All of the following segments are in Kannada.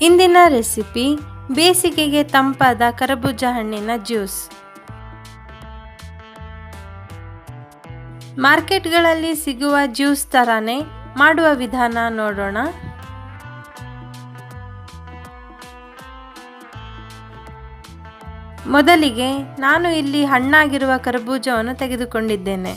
ಇಂದಿನ ರೆಸಿಪಿ ಬೇಸಿಗೆಗೆ ತಂಪಾದ ಕರಬೂಜ ಹಣ್ಣಿನ ಜ್ಯೂಸ್. ಮಾರ್ಕೆಟ್ಗಳಲ್ಲಿ ಸಿಗುವ ಜ್ಯೂಸ್ ಥರನೇ ಮಾಡುವ ವಿಧಾನ ನೋಡೋಣ. ಮೊದಲಿಗೆ ನಾನು ಇಲ್ಲಿ ಹಣ್ಣಾಗಿರುವ ಕರಬೂಜವನ್ನು ತೆಗೆದುಕೊಂಡಿದ್ದೇನೆ.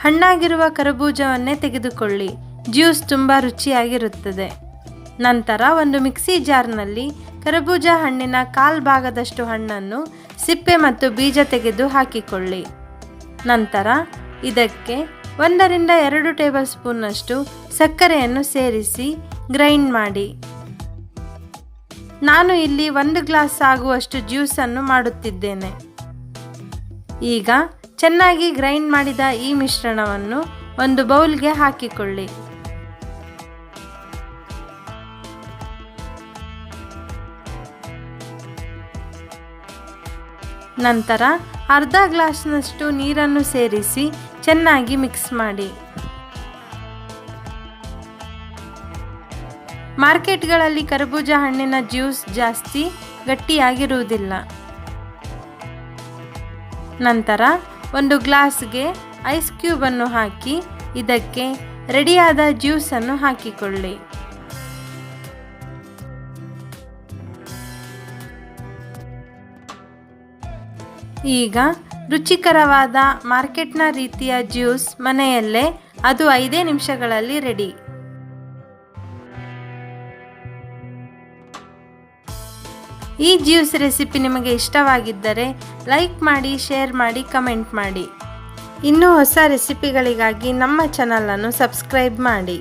ಹಣ್ಣಾಗಿರುವ ಕರಬೂಜವನ್ನೇ ತೆಗೆದುಕೊಳ್ಳಿ. ಜ್ಯೂಸ್ ತುಂಬ ರುಚಿಯಾಗಿರುತ್ತದೆ. ನಂತರ ಒಂದು ಮಿಕ್ಸಿ ಜಾರ್ನಲ್ಲಿ ಕರಬೂಜ ಹಣ್ಣಿನ ಕಾಲ್ ಭಾಗದಷ್ಟು ಹಣ್ಣನ್ನು ಸಿಪ್ಪೆ ಮತ್ತು ಬೀಜ ತೆಗೆದು ಹಾಕಿಕೊಳ್ಳಿ. ನಂತರ ಇದಕ್ಕೆ ಒಂದರಿಂದ ಎರಡು ಟೇಬಲ್ ಸ್ಪೂನ್ನಷ್ಟು ಸಕ್ಕರೆಯನ್ನು ಸೇರಿಸಿ ಗ್ರೈಂಡ್ ಮಾಡಿ. ನಾನು ಇಲ್ಲಿ ಒಂದು ಗ್ಲಾಸ್ ಆಗುವಷ್ಟು ಜ್ಯೂಸನ್ನು ಮಾಡುತ್ತಿದ್ದೇನೆ. ಈಗ ಚೆನ್ನಾಗಿ ಗ್ರೈಂಡ್ ಮಾಡಿದ ಈ ಮಿಶ್ರಣವನ್ನು ಒಂದು ಬೌಲ್ಗೆ ಹಾಕಿಕೊಳ್ಳಿ. ನಂತರ ಅರ್ಧ ಗ್ಲಾಸ್ನಷ್ಟು ನೀರನ್ನು ಸೇರಿಸಿ ಚೆನ್ನಾಗಿ ಮಿಕ್ಸ್ ಮಾಡಿ. ಮಾರ್ಕೆಟ್ಗಳಲ್ಲಿ ಕರ್ಬೂಜ ಹಣ್ಣಿನ ಜ್ಯೂಸ್ ಜಾಸ್ತಿ ಗಟ್ಟಿಯಾಗಿರುವುದಿಲ್ಲ. ನಂತರ ಒಂದು ಗ್ಲಾಸ್ಗೆ ಐಸ್ ಕ್ಯೂಬನ್ನು ಹಾಕಿ ಇದಕ್ಕೆ ರೆಡಿಯಾದ ಜ್ಯೂಸನ್ನು ಹಾಕಿಕೊಳ್ಳಿ. ಈಗ ರುಚಿಕರವಾದ ಮಾರ್ಕೆಟ್ನ ರೀತಿಯ ಜ್ಯೂಸ್ ಮನೆಯಲ್ಲೇ ಅದು ಐದೇ ನಿಮಿಷಗಳಲ್ಲಿ ರೆಡಿ. ಈ ಜ್ಯೂಸ್ ರೆಸಿಪಿ ನಿಮಗೆ ಇಷ್ಟವಾಗಿದ್ದರೆ ಲೈಕ್ ಮಾಡಿ, ಶೇರ್ ಮಾಡಿ, ಕಮೆಂಟ್ ಮಾಡಿ. ಇನ್ನೂ ಹೊಸ ರೆಸಿಪಿಗಳಿಗಾಗಿ ನಮ್ಮ ಚಾನಲನ್ನು ಸಬ್ಸ್ಕ್ರೈಬ್ ಮಾಡಿ.